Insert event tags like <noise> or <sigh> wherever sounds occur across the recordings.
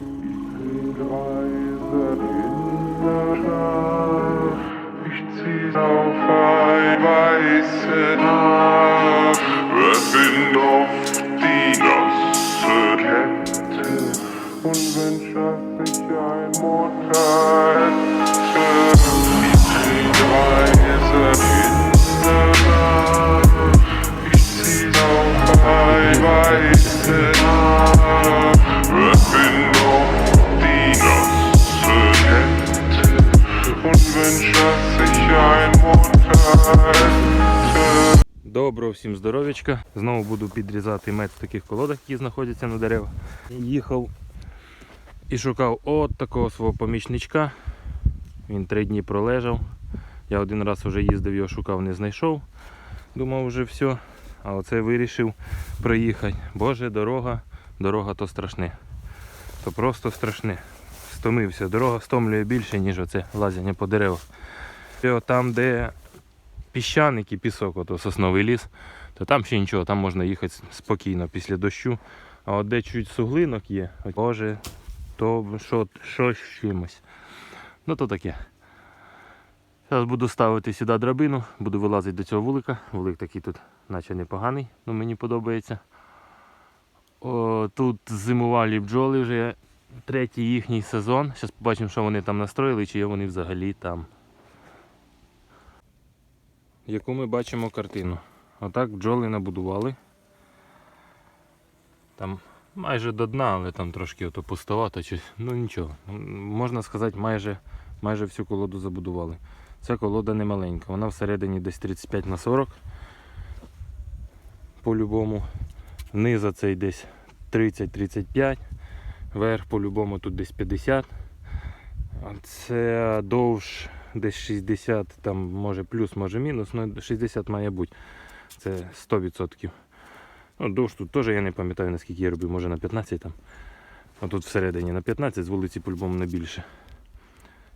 Ich zieh auf ein weiße Nacht. Доброго всім здоров'ячка. Знову буду підрізати мед в таких колодах, які знаходяться на деревах. Їхав і шукав от такого свого помічничка. Він три дні пролежав. Я один раз вже їздив, його шукав, не знайшов. Думав вже все. А оце вирішив проїхати. Боже, дорога, дорога то страшне. То просто страшне. Стомився. Дорога стомлює більше, ніж оце лазяння по деревах. І там, де піщаник і пісок, ото сосновий ліс, то там ще нічого, там можна їхати спокійно після дощу. А от де чуть суглинок є, боже, то що, що з чимось. Ну то таке. Зараз буду ставити сюди драбину, буду вилазити до цього вулика. Вулик такий тут, наче непоганий, ну мені подобається. О, тут зимувалі бджоли вже третій їхній сезон. Зараз побачимо, що вони там настроїли, чи є вони взагалі там яку ми бачимо картину. Отак бджоли набудували. Там майже до дна, але там трошки ото пустовато. Чи... Ну нічого. Можна сказати, майже, майже всю колоду забудували. Ця колода не маленька, вона всередині десь 35 на 40 по-любому. Низа цей десь 30-35, верх по-любому тут десь 50. А це довж десь 60, там може плюс, може мінус, ну 60 має бути. Це 100%. Ну, довж тут теж я не пам'ятаю наскільки я робив, може на 15 там. А тут всередині на 15, з вулиці по-любому не більше.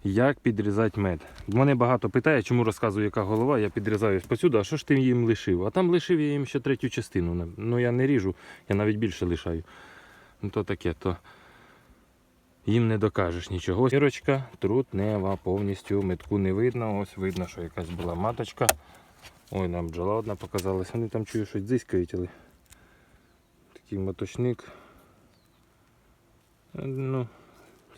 Як підрізати мед? Мене багато питає, чому розказую, яка голова, я підрізаю посюди, а що ж ти їм лишив? А там лишив я їм ще третю частину. Ну я не ріжу, я навіть більше лишаю. Ну то таке, то їм не докажеш нічого. Ось Ірочка трутнева, повністю метку не видно. Ось видно, що якась була маточка. Ой, нам бджола одна показалась. Вони там чую щось дзиськають, але такий моточник. Е, Ну,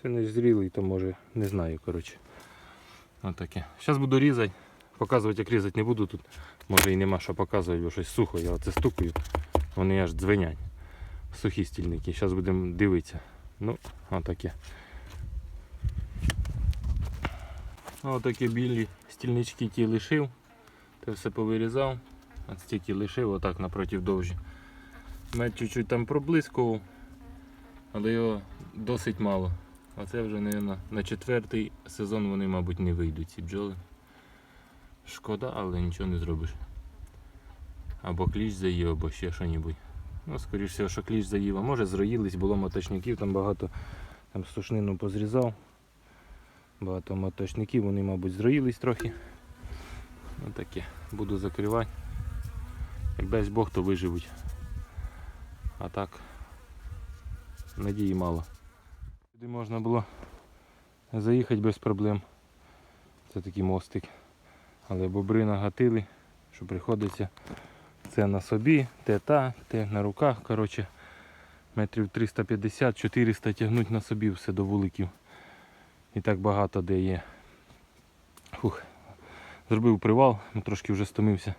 це не зрілий, то може не знаю, коротше. Отаке. Зараз буду різати. Показувати, як різати не буду тут. Може і нема що показувати, бо щось сухо, я оце стукаю. Вони аж дзвенять. Сухі стільники. Зараз будемо дивитися. Ну, отаке. Отакі білі стільнички ті лишив. Те все повирізав. От стільки лишив, отак напротив довжі. Мед чуть-чуть там проблискував, але його досить мало. А це вже на, на четвертий сезон вони, мабуть, не вийдуть ці бджоли. Шкода, але нічого не зробиш. Або кліч заїв, або ще що-небудь. Ну, скоріш всього, що кліч заїв, а може зроїлись, було моточників, там багато там сушнину позрізав. Багато моточників, вони, мабуть, зроїлись трохи. Ну таке, буду закривати. Як дасть Бог, то виживуть. А так, надії мало. Сюди можна було заїхати без проблем. Це такий мостик. Але бобри нагатили, що приходиться це на собі, те та, те на руках. Коротше, метрів 350-400 тягнуть на собі все до вуликів. І так багато де є. Фух. Зробив привал, ну, трошки вже стомився.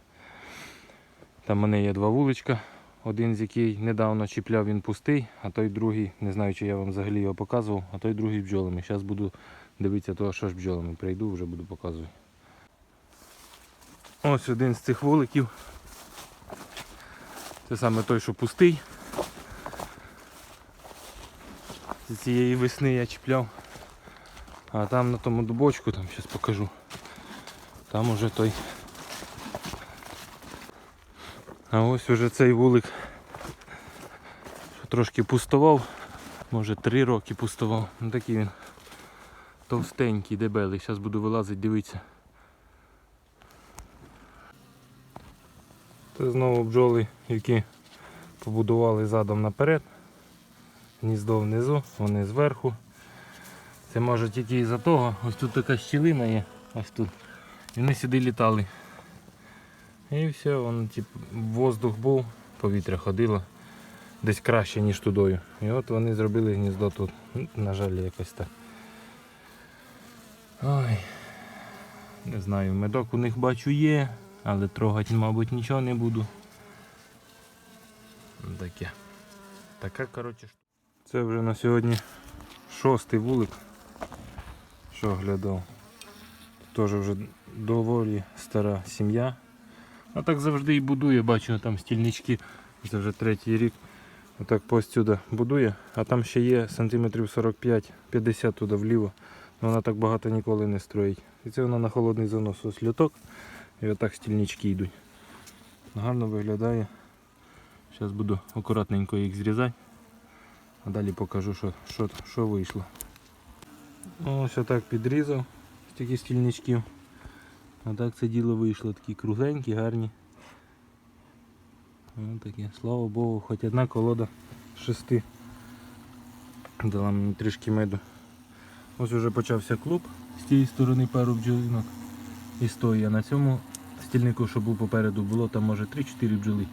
Там в мене є два вуличка. Один з який недавно чіпляв, він пустий, а той другий, не знаю, чи я вам взагалі його показував, а той другий бджолами. Зараз буду дивитися того, що ж бджолами. Прийду, вже буду показувати. Ось один з цих вуликів. Це саме той, що пустий. З цієї весни я чіпляв. А там на тому дубочку, там зараз покажу. Там уже той. А ось уже цей вулик трошки пустував. Може три роки пустував. Ну такий він товстенький, дебелий. Зараз буду вилазити, дивитися. Це знову бджоли, які побудували задом наперед. гніздо внизу, вони зверху. Це може тільки із-за того, ось тут така щілина є, ось тут. І вони сюди літали. І все, воно типу, воздух був, повітря ходило десь краще, ніж тудою. І от вони зробили гніздо тут. На жаль, якось так. Ой. Не знаю, медок у них бачу є, але трогати, мабуть, нічого не буду. Таке. Така, коротше. Це вже на сьогодні шостий вулик, що оглядав. Теж вже доволі стара сім'я. А так завжди і будує, бачу там стільнички. Це вже третій рік. Отак постюди будує, а там ще є сантиметрів 45-50 туди вліво. Вона так багато ніколи не строїть. І це вона на холодний занос ось люток. І отак стільнички йдуть. Гарно виглядає. Зараз буду акуратненько їх зрізати. А далі покажу, що, що, що вийшло. Ну, Ось отак підрізав стільки стільничків. А так це діло вийшло. Такі кругленькі, гарні. Ось таке. Слава Богу, хоч одна колода з шести. Дала мені трішки меду. Ось вже почався клуб з тієї сторони пару бджолинок і стоїть. А на цьому стільнику, що був попереду, було там може 3-4 бджоли.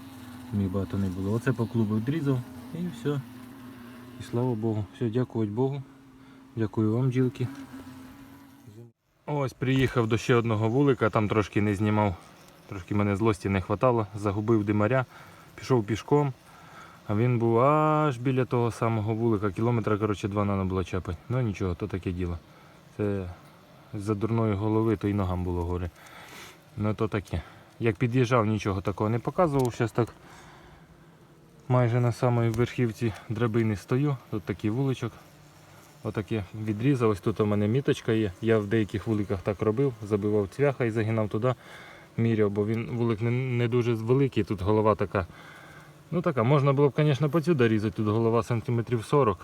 Мій багато не було. Оце по клубу відрізав і все. І слава Богу. Все, дякувати Богу. Дякую вам, бджілки. Ось приїхав до ще одного вулика, там трошки не знімав. Трошки мене злості не хватало, загубив димаря, пішов пішком. А він був аж біля того самого вулика, кілометра коротше, два треба було чапати. Ну нічого, то таке діло. Це з-за дурної голови, то й ногам було горе. Ну то таке. Як під'їжджав, нічого такого не показував. Зараз так майже на самій верхівці драбини стою. Тут такий вуличок. Отаке відрізав. Ось тут у мене міточка є. Я в деяких вуликах так робив, забивав цвяха і загинав туди, міряв, бо він вулик не, не дуже великий, тут голова така. Ну така, можна було б, звісно, поцюди різати, тут голова сантиметрів 40.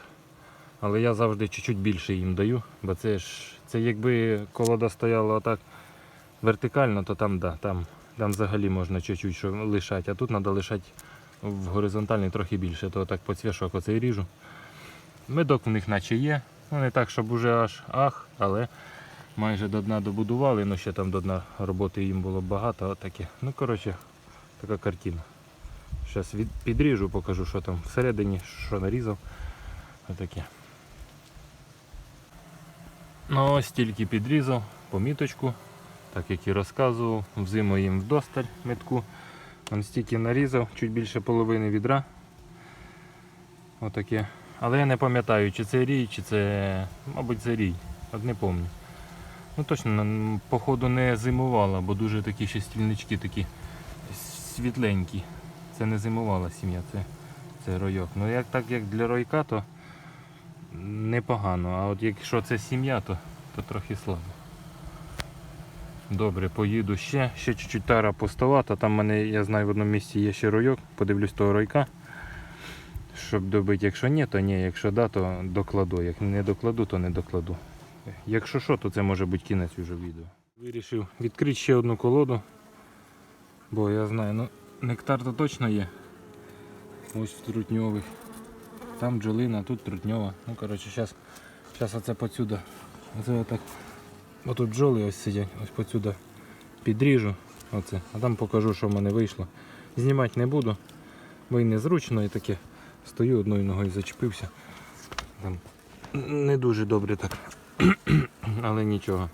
Але я завжди чуть-чуть більше їм даю, бо це ж це якби колода стояла отак вертикально, то там да, там, там взагалі можна чуть-чуть лишати, а тут треба лишати в горизонтальний трохи більше, то так по цвяшок оцей ріжу. Медок в них наче є. Ну не так, щоб уже аж ах, але майже до дна добудували, ну ще там до дна роботи їм було багато, отаке. Ну коротше, така картина. Зараз підріжу, покажу, що там всередині, що нарізав. Отаке. Ну ось тільки підрізав поміточку, так як і розказував, взиму їм вдосталь метку. Он стільки нарізав, чуть більше половини відра. Отаке. Але я не пам'ятаю, чи це рій, чи це. Мабуть, це рій. От не пам'ятаю. Ну точно, походу не зимувала, бо дуже такі ще стільнички такі світленькі. Це не зимувала сім'я, це, це ройок. Ну як так як для ройка, то непогано. А от якщо це сім'я, то, то трохи слабо. Добре, поїду ще. Ще чуть-чуть тара пустовата. Там в мене, я знаю, в одному місці є ще ройок. Подивлюсь того ройка. Щоб добити, якщо ні, то ні. Якщо да, то докладу. Як не докладу, то не докладу. Якщо що, то це може бути кінець уже відео. Вирішив відкрити ще одну колоду. Бо я знаю, ну нектар то точно є. Ось в трутньових. Там бджолина, тут трутньова. Ну коротше, зараз зараз оце поцюда. Оце отак. Отут бджоли ось сидять, ось поцюда підріжу. Оце. А там покажу, що в мене вийшло. Знімати не буду, бо й незручно і таке. Стою одною ногою зачепився. Там не дуже добре так. <clears throat> Але нічого.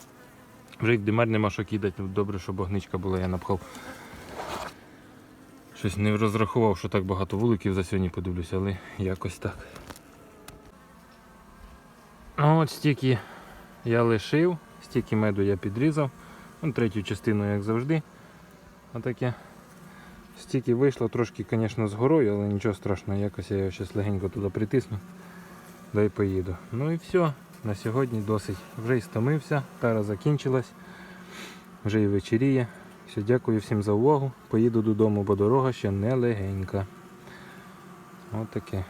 Вже й димар нема що кидати. Добре, що багничка була, я напхав. Щось не розрахував, що так багато вуликів за сьогодні подивлюся, але якось так. А от стільки я лишив, стільки меду я підрізав. Ну, третю частину, як завжди. Отаке. Стільки вийшло, трошки, звісно, з горою, але нічого страшного, якось я його зараз легенько туди притисну. Да й поїду. Ну і все. На сьогодні досить. Вже й стомився, тара закінчилась, вже і вечеріє. Все, дякую всім за увагу. Поїду додому, бо дорога ще не легенька. От таке.